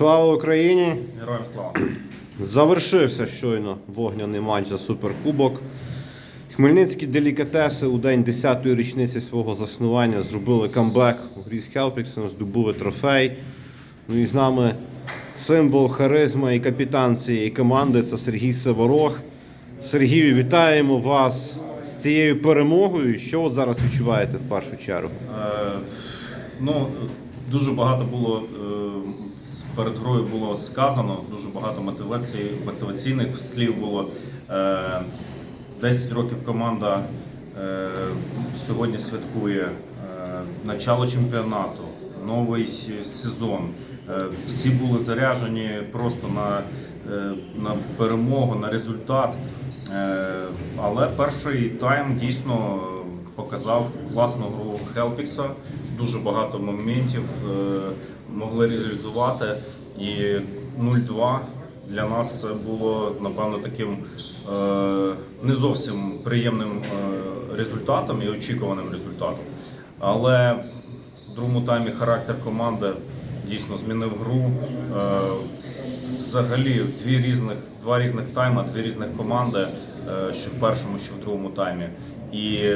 Слава Україні! Героям слава. Завершився щойно вогняний матч за суперкубок. Хмельницькі делікатеси у день 10-ї річниці свого заснування зробили камбек у грі з Хелпіксом, здобули трофей. Ну і з нами символ, харизма і капітан цієї команди це Сергій Севорог. Сергію, вітаємо вас з цією перемогою. Що от зараз відчуваєте в першу чергу? Е, ну, дуже багато було е, перед грою було сказано, дуже багато мотивації, мотиваційних слів було. Е, 10 років команда е, сьогодні святкує е, начало чемпіонату, новий сезон. Е, Всі були заряджені просто на, е, на перемогу, на результат. Е, Але перший тайм дійсно показав класну гру Хелпікса. Дуже багато моментів е, могли реалізувати. І 0-2 для нас це було напевно таким е, не зовсім приємним е, результатом і очікуваним результатом. Але в другому таймі характер команди дійсно змінив гру. Взагалі дві різних, два різних тайма, дві різних команди, що в першому, що в другому таймі. І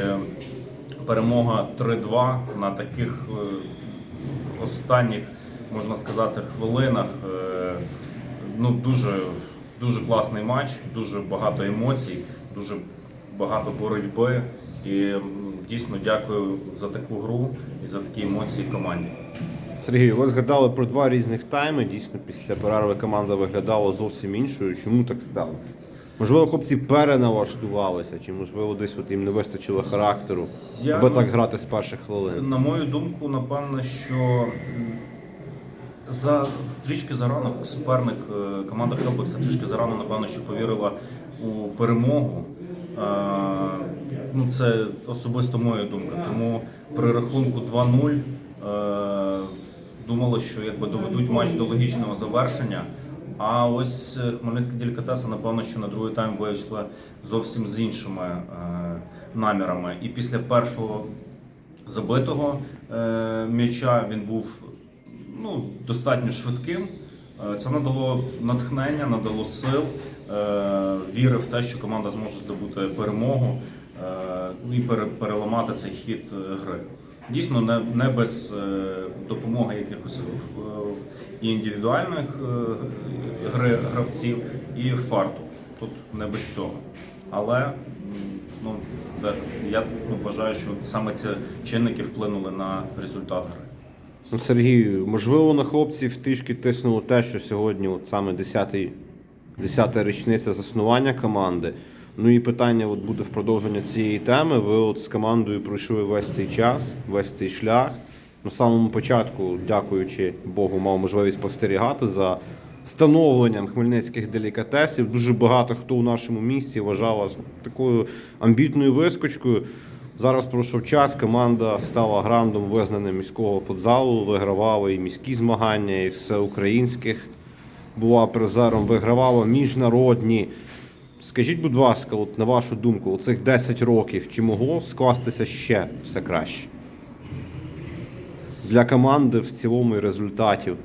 перемога 3-2 на таких е, останніх, можна сказати, хвилинах. Е, Ну, дуже, дуже класний матч, дуже багато емоцій, дуже багато боротьби. І дійсно дякую за таку гру і за такі емоції команді. Сергію, ви згадали про два різних тайми. Дійсно, після перерви команда виглядала зовсім іншою. Чому так сталося? Можливо, хлопці переналаштувалися, чи можливо десь от їм не вистачило характеру, Я- аби так грати з перших хвилин. На мою думку, напевно, що за трішки зарано суперник е, команда Хелпекса трішки зарано, напевно, що повірила у перемогу. Е, Ну, це особисто моя думка. Тому при рахунку 2-0 е, думали, що якби доведуть матч до логічного завершення. А ось е, Хмельницька делікатеса, напевно, що на другий тайм вийшла зовсім з іншими е, намірами. І після першого забитого е, м'яча він був ну, достатньо швидким. Це надало натхнення, надало сил, віри в те, що команда зможе здобути перемогу е, і пере- переламати цей хід гри. Дійсно, не, не без е, допомоги якихось е, і індивідуальних е, гравців, і фарту. Тут не без цього. Але ну, я ну, вважаю, що саме ці чинники вплинули на результат гри. Ну, Сергію, можливо, на хлопців трішки тиснуло те, що сьогодні, от саме 10-й 10-та річниця заснування команди. Ну і питання от буде в продовження цієї теми. Ви от з командою пройшли весь цей час, весь цей шлях. На самому початку, дякуючи Богу, мав можливість спостерігати за становленням хмельницьких делікатесів. Дуже багато хто у нашому місті вважав вас такою амбітною вискочкою. Зараз пройшов час, команда стала грандом визнаним міського футзалу, вигравала і міські змагання, і всеукраїнських. Була призером, вигравала міжнародні. Скажіть, будь ласка, от на вашу думку, у цих 10 років чи могло скластися ще все краще? Для команди в цілому і результатів.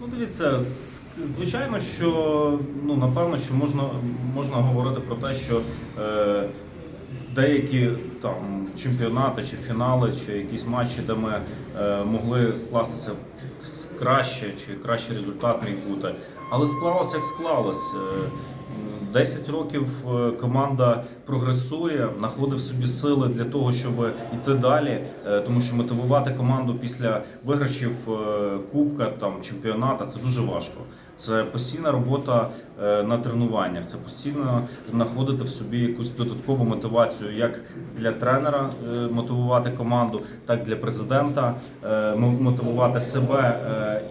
Ну, дивіться, звичайно, що ну напевно, що можна можна говорити про те, що е, деякі там чемпіонати чи фінали, чи якісь матчі, де ми е, могли скластися краще, чи кращий результат міг бути. Але склалося як склалось. Е, 10 років е, команда прогресує, знаходить в собі сили для того, щоб йти далі. Е, Тому що мотивувати команду після виграшів е, кубка там чемпіоната це дуже важко. Це постійна робота на тренуваннях. Це постійно знаходити в собі якусь додаткову мотивацію, як для тренера мотивувати команду, так для президента мотивувати себе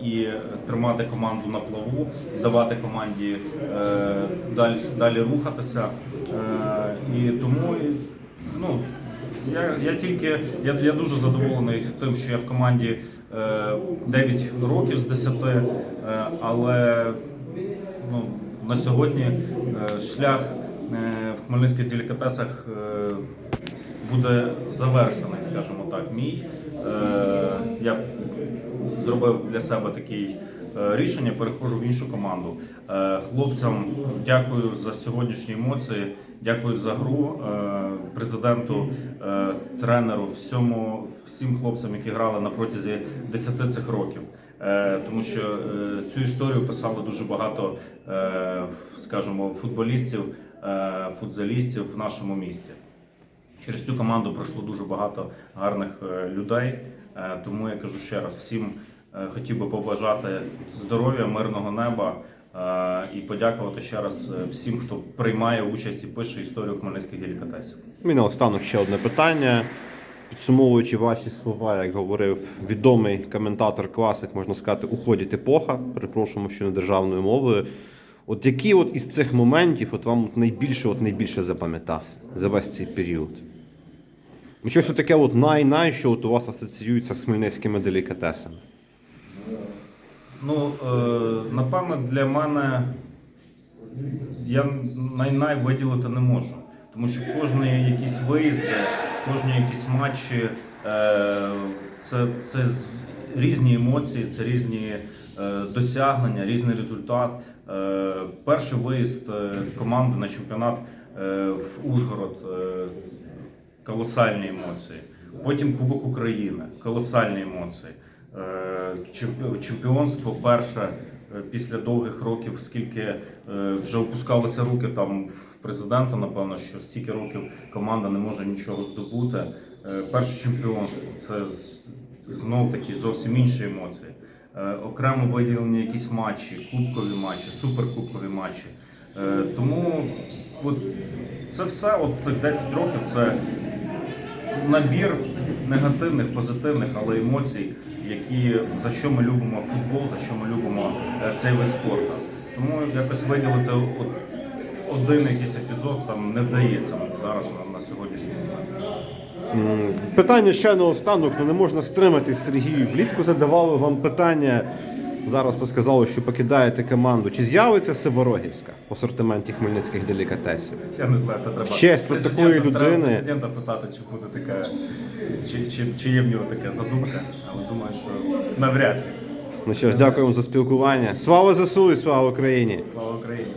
і тримати команду на плаву, давати команді далі, далі рухатися. Е, І тому ну, я, я тільки я, я дуже задоволений тим, що я в команді е, 9 років з 10, е, але ну, на сьогодні е, шлях е, в хмельницьких делікатесах е, буде завершений, скажімо так, мій. Е, я зробив для себе такий е, рішення, переходжу в іншу команду. Е, Хлопцям дякую за сьогоднішні емоції, дякую за гру е, президенту, е, тренеру, всьому, всім хлопцям, які грали на протязі 10 цих років. Тому що цю історію писали дуже багато, скажімо, футболістів, футзалістів в нашому місті. Через цю команду пройшло дуже багато гарних людей. Е, Тому я кажу ще раз всім е, хотів би побажати здоров'я, мирного неба е, і подякувати ще раз всім, хто приймає участь і пише історію хмельницьких делікатесів. І наостанок ще одне питання. Підсумовуючи ваші слова, як говорив відомий коментатор класик, можна сказати, уходить епоха, перепрошуємо, що не державною мовою. От які от із цих моментів от вам от найбільше, от найбільше запам'ятався за весь цей період? Ну, Щось таке от най-най, що от у вас асоціюється з хмельницькими делікатесами. Ну, е, напевно, для мене я най-най виділити не можу. Тому що кожні якісь виїзди, кожні якісь матчі е, це, це різні емоції, це різні е, досягнення, різний результат. Е, перший виїзд е, команди на чемпіонат е, в Ужгород. Е, колосальні емоції. Потім Кубок України, колосальні емоції. Е, Чемпіонство перше е, після довгих років, скільки е, вже опускалися руки там в президента, напевно, що стільки років команда не може нічого здобути. Перше чемпіонство це знов таки зовсім інші емоції. Окремо виділені якісь матчі, кубкові матчі, суперкубкові матчі. Тому от це все, от цих 10 років, це набір негативних, позитивних, але емоцій, які за що ми любимо футбол, за що ми любимо е, цей вид спорту. Тому якось виділити один якийсь епізод там не вдається зараз на, на сьогоднішній момент. Питання ще наостанок, ну не можна стриматись, Сергію. Влітку задавали вам питання. Зараз ви сказали, що покидаєте команду. Чи з'явиться Севорогівська в асортименті хмельницьких делікатесів? Я не знаю, це треба честь про такої такої треба людини. президента питати, чи буде така, чи, чи, чи є в нього така задумка, але думаю, що навряд ли. Ну що ж, дякуємо за спілкування. Слава ЗСУ і слава Україні! Слава Україні!